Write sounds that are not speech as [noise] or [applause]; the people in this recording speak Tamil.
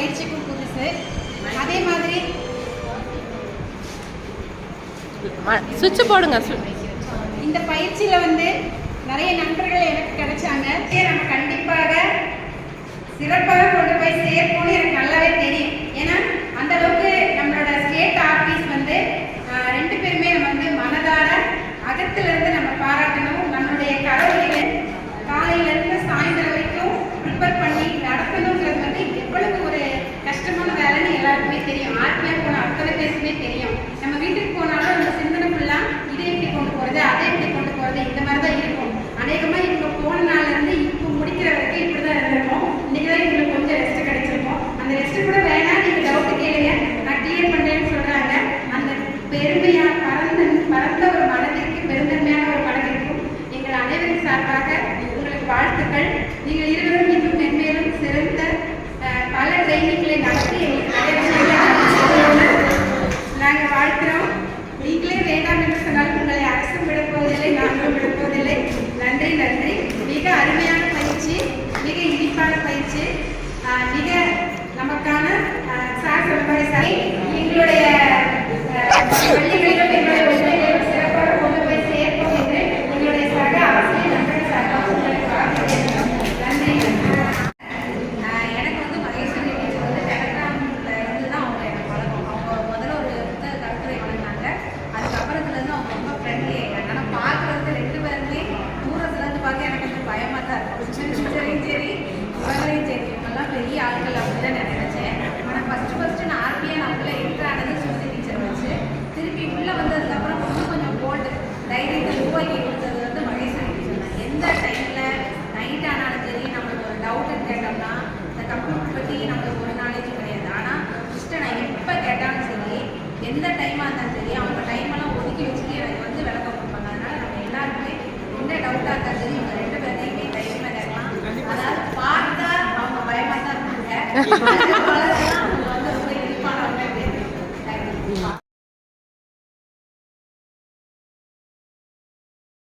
பயிற்சிக்கும் புதுசு அதே மாதிரி சுவிட்ச் போடுங்க இந்த பயிற்சியில் வந்து நிறைய நண்பர்கள் எனக்கு கிடைச்சாங்க. நம்ம கண்டிப்பா எல்லாருக்குமே தெரியும். ஆர்பிஆர் போன அத்தனை பேருக்குமே தெரியும். நம்ம வீட்டுக்கு போனாலும் நம்ம சிந்தனை ஃபுல்லாக இதை எப்படி கொண்டு போகிறது அதை எப்படி கொண்டு போகிறது இந்த மாதிரி தான் இருக்கும். அநேகமாக இவங்க இருந்து இப்போ முடிக்கிற வரைக்கும் இப்படி தான் இருந்திருக்கும். இன்றைக்கி தான் இவங்களுக்கு கொஞ்சம் ரெஸ்ட் கிடைச்சிருக்கும். அந்த ரெஸ்ட் கூட வேணாம் நீங்கள் டவுட்டு கேளுங்க. நான் கிளியர் பண்ணுறேன்னு சொல்றாங்க. அந்த பெருமையாக பறந்த பறந்த ஒரு மனதிற்கு பெருந்தன்மையான ஒரு மனதிற்கும் எங்கள் அனைவரின் சார்பாக உங்களுக்கு வாழ்த்துக்கள். நீங்கள் இருவரும் Thank [laughs] you.